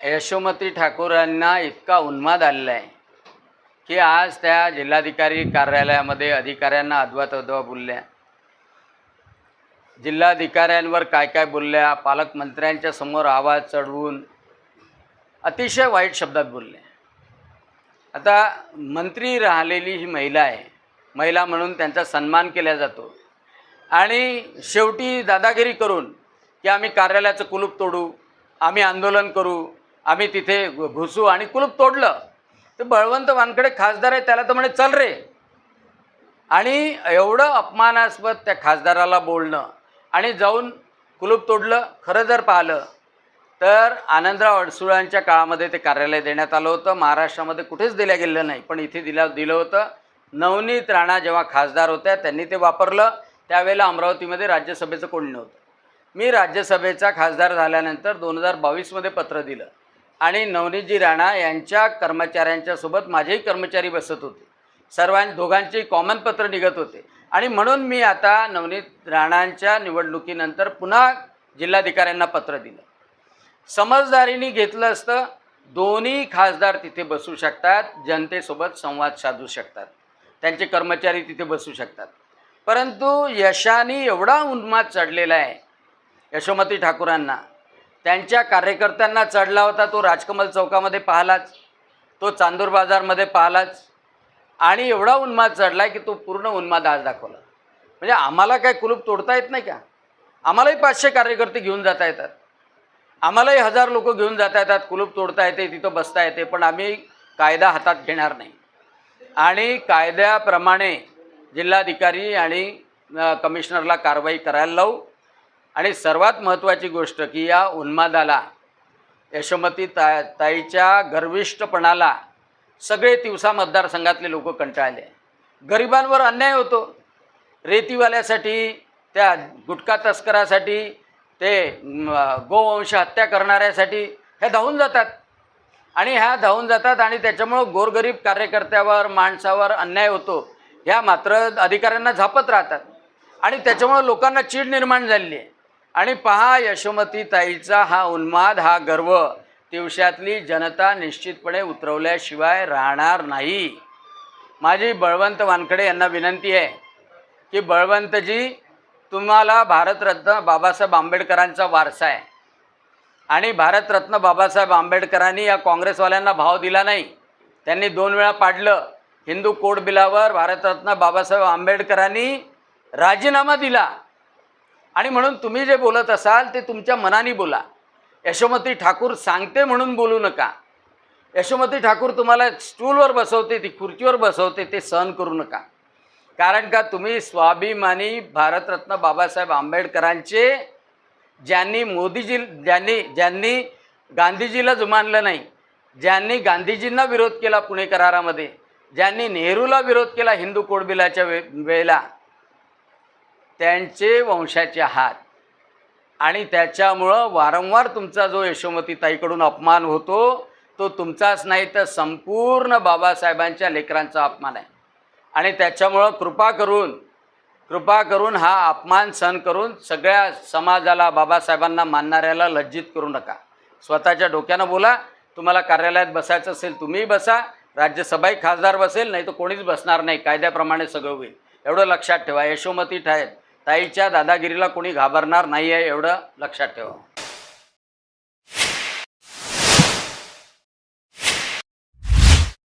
यशोमती ठाकूरांना इतका उन्माद आलेला आहे की आज त्या जिल्हाधिकारी कार्यालयामध्ये अधिकाऱ्यांना अद्वत अद्वा बोलल्या जिल्हाधिकाऱ्यांवर काय काय बोलल्या पालकमंत्र्यांच्या समोर आवाज चढवून अतिशय वाईट शब्दात बोलल्या आता मंत्री राहिलेली ही महिला आहे महिला म्हणून त्यांचा सन्मान केला जातो. आणि शेवटी दादागिरी करून की आम्ही कार्यालयाचं कुलूप तोडू आम्ही आंदोलन करू आम्ही तिथे घुसू आणि कुलूप तोडलं. तर बळवंत वानकडे खासदार आहे त्याला तर म्हणे चल रे. आणि एवढं अपमानास्पद त्या खासदाराला बोलणं आणि जाऊन कुलूप तोडलं खरं जर पाहिलं तर आनंदराव अडसुळांच्या काळामध्ये ते कार्यालय देण्यात आलं होतं. महाराष्ट्रामध्ये कुठेच दिल्या गेलं नाही पण इथे दिल्या दिलं होतं. नवनीत राणा जेव्हा खासदार होत्या त्यांनी ते वापरलं. त्यावेळेला अमरावतीमध्ये राज्यसभेचं कोणी नव्हतं. मी राज्यसभेचा खासदार झाल्यानंतर दोन हजार बावीसमध्ये पत्र दिलं. आणि नवनीतजी राणा यांच्या कर्मचाऱ्यांच्या सोबत माझेही कर्मचारी बसत होते. सर्वां दोघांचे कॉमन पत्र निघत होते. आणि म्हणून मी आता नवनीत राणांच्या निवडणुकीनंतर पुन्हा जिल्हाधिकाऱ्यांना पत्र दिलं. समजदारीने घेतलं असतं दोन्ही खासदार तिथे बसू शकतात जनतेसोबत संवाद साधू शकतात. त्यांचे कर्मचारी तिथे बसू शकतात. परंतु यशाने एवढा उन्माद चढलेला आहे यशोमती ठाकूरांना त्यांच्या कार्यकर्त्यांना चढला होता तो राजकमल चौकामध्ये पाहिलाच. तो चांदूर बाजारमध्ये पाहिलाच. आणि एवढा उन्माद चढला की तो पूर्ण उन्माद आज दाखवला. म्हणजे आम्हाला काय कुलूप तोडता येत नाही का? आम्हालाही पाचशे कार्यकर्ते घेऊन जाता येतात. आम्हालाही हजार लोक घेऊन जाता येतात कुलूप तोडता येते तिथं बसता येते पण आम्ही कायदा हातात घेणार नाही. आणि कायद्याप्रमाणे जिल्हाधिकारी आणि कमिशनरला कारवाई करायला लावू. आणि सर्वात महत्त्वाची गोष्ट की या उन्मादाला यशोमती ता ताईच्या गर्विष्ठपणाला सगळे तिवसा मतदारसंघातले लोक कंटाळले. गरिबांवर अन्याय होतो. रेतीवाल्यासाठी त्या गुटखा तस्करासाठी ते गोवंश हत्या करणाऱ्यासाठी हे धावून जातात. आणि ह्या धावून जातात आणि त्याच्यामुळं गोरगरीब कार्यकर्त्यावर माणसावर अन्याय होतो. ह्या मात्र अधिकाऱ्यांना झापत राहतात. आणि त्याच्यामुळं लोकांना चीड निर्माण झालेली आहे. आणि पहा यशोमती ताईचा हा उन्माद हा गर्व दिवशातली जनता निश्चितपणे उतरवल्याशिवाय राहणार नाही. माझी बळवंत वानखडे यांना विनंती आहे की बळवंतजी तुम्हाला भारतरत्न बाबासाहेब आंबेडकरांचा वारसा आहे. आणि भारतरत्न बाबासाहेब आंबेडकरांनी या काँग्रेसवाल्यांना भाव दिला नाही. त्यांनी दोन वेळा पाडलं. हिंदू कोड बिलावर भारतरत्न बाबासाहेब आंबेडकरांनी राजीनामा दिला. आणि म्हणून तुम्ही जे बोलत असाल ते तुमच्या मनाने बोला. यशोमती ठाकूर सांगते म्हणून बोलू नका. यशोमती ठाकूर तुम्हाला स्टूलवर बसवते ती खुर्चीवर बसवते ते सहन करू नका. कारण का तुम्ही स्वाभिमानी भारतरत्न बाबासाहेब आंबेडकरांचे ज्यांनी मोदीजी ज्यांनी ज्यांनी गांधीजीला जुमानलं नाही ज्यांनी गांधीजींना विरोध केला पुणे करारामध्ये ज्यांनी नेहरूला विरोध केला हिंदू कोडबिलाच्या वे वेळेला त्यांचे वंशाचे आहात आणि त्याच्यामुळं वारंवार तुमचा जो यशोमतीताईकडून अपमान होतो तो तुमचाच नाही तर संपूर्ण बाबासाहेबांच्या लेकरांचा अपमान आहे. आणि त्याच्यामुळं कृपा करून कृपा करून हा अपमान सहन करून सगळ्या समाजाला बाबासाहेबांना मानणाऱ्याला लज्जित करू नका. स्वतःच्या डोक्यानं बोला तुम्हाला कार्यालयात बसायचं असेल तुम्हीही बसा राज्यसभाही खासदार बसेल नाही तर कोणीच बसणार नाही कायद्याप्रमाणे सगळं होईल. एवढं लक्षात ठेवा यशोमती ठाय ताईच्या दादागिरीला कोणी घाबरणार नाही आहे एवढं लक्षात ठेवा.